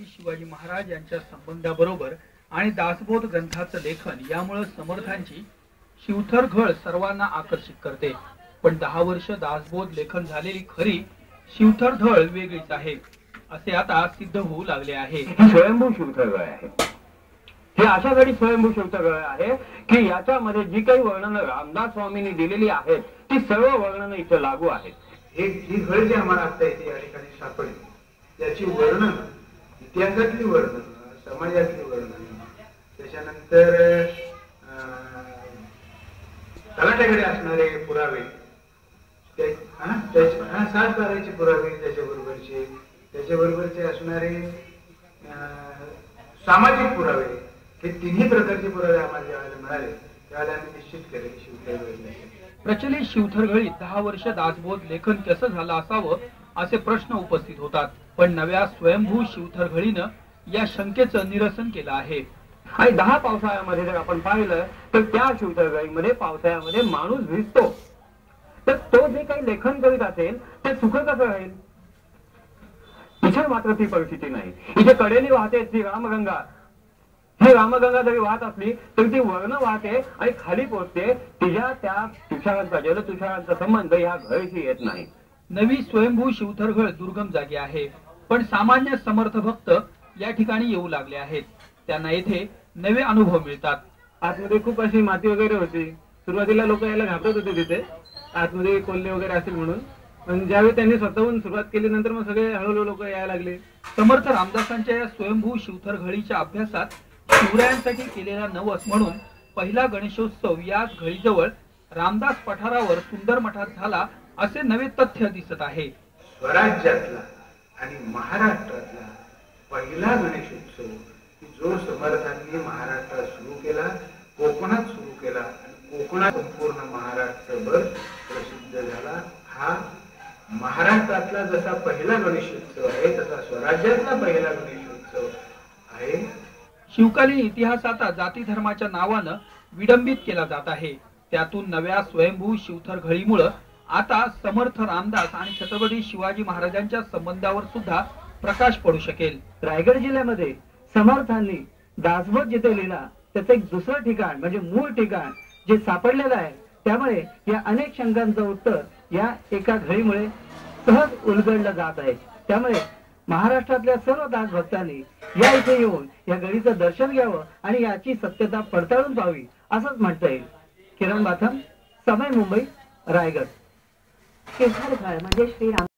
छत्रपती शिवाजी महाराज यांच्या संबंधाबरोबर आणि दासबोध ग्रंथाचं लेखन यामुळे समर्थांची शिवथर घळ सर्वांना आकर्षित करते. पण दहा वर्ष दासबोध लेखन झालेली खरी शिवथर धळ वेगळीच आहे असे आता सिद्ध होऊ लागले आहे. ही स्वयंभू शिवथगळ आहे. हे अशा घडी स्वयंभू शिवथगळ आहे की याच्यामध्ये जी काही वर्णनं रामदास स्वामींनी दिलेली आहेत ती सर्व वर्णनं इथं लागू आहेत. हे ही घळ जी आम्हाला आता इथे या ठिकाणी सापडली त्याची वर्णन इतिहासातली वर्णन समाजातली वर्णन. त्याच्यानंतर अं, तलाट्याकडे असणारे पुरावे. त्या- सात बाराचे पुरावे त्याच्याबरोबरचे. त्याच्याबरोबरचे असणारे अं, सामाजिक पुरावे. हे तिन्ही प्रकारचे पुरावे आम्हाला ज्यावेळेला मिळाले त्यावेळेला आम्ही निश्चित केले की प्रचलित शिवथरगळीत दहा वर्ष दासबोध लेखन कसं झालं असावं असे प्रश्न उपस्थित होतात. पण नव्या स्वयंभू शिवथरघळीनं या शंकेचं निरसन केलं आहे. आणि दहा पावसाळ्यामध्ये जर आपण पाहिलं तर त्या शिवतळगाईमध्ये पावसाळ्यामध्ये माणूस भिजतो. तर तो जे काही लेखन करीत असेल ते सुख कसं राहील? इथे मात्र ती परिस्थिती नाही. इथे कडेने वाहते ती रामगंगा. ही रामगंगा जरी वाहत असली तरी ती वर्ण वाहते आणि खाली पोचते. तिच्या त्या तुषारांचा जलतुषारांचा संबंध ह्या घरीशी येत नाही. नवी स्वयंभू शिवथरघळ दुर्गम जागी आहे. पण सामान्य समर्थ भक्त या ठिकाणी येऊ लागले आहेत. त्यांना येथे नवे अनुभव मिळतात. आतमध्ये खूप अशी माती वगैरे होती. सुरुवातीला लोक यायला घाबरत होते तिथे. आतमध्ये कोल्हे वगैरे असतील म्हणून. पण ज्यावेळी त्यांनी स्वतःहून सुरुवात केली नंतर मग सगळे हळूहळू लोक यायला लागले. समर्थ रामदासांच्या या स्वयंभू शिवथरघळीच्या अभ्यासात शिवरायांसाठी केलेला नवस म्हणून पहिला गणेशोत्सव याच घळीजवळ रामदास पठारावर सुंदर मठात झाला असे नवे तथ्य दिसत आहे. स्वराज्यातला आणि महाराष्ट्रातला पहिला गणेशोत्सव की जो समर्थांनी महाराष्ट्रात सुरू केला कोकणात सुरू केला आणि कोकणात संपूर्ण महाराष्ट्रभर प्रसिद्ध झाला हा महाराष्ट्रातला जसा पहिला गणेशोत्सव आहे तसा स्वराज्यातला पहिला गणेशोत्सव आहे. शिवकालीन इतिहास आता जाती धर्माच्या नावानं विडंबित केला जात आहे. त्यातून नव्या स्वयंभू शिवथर घळीमुळं आता समर्थ रामदास आणि छत्रपती शिवाजी महाराजांच्या संबंधावर सुद्धा प्रकाश पडू शकेल. रायगड जिल्ह्यामध्ये समर्थांनी दासबोध जिथे लिहिला त्याचं एक दुसरं ठिकाण म्हणजे मूळ ठिकाण जे सापडलेलं आहे त्यामुळे या अनेक शंकांचं उत्तर या एका घडीमुळे सहज उलगडलं जात आहे. त्यामुळे महाराष्ट्रातल्या सर्व दास भक्तांनी या इथे येऊन या गडीचं दर्शन घ्यावं आणि याची सत्यता पडताळून पाहावी असंच म्हणता येईल. किरण बाथम समय मुंबई रायगड. शिवथर घळ म्हणजे श्रीराम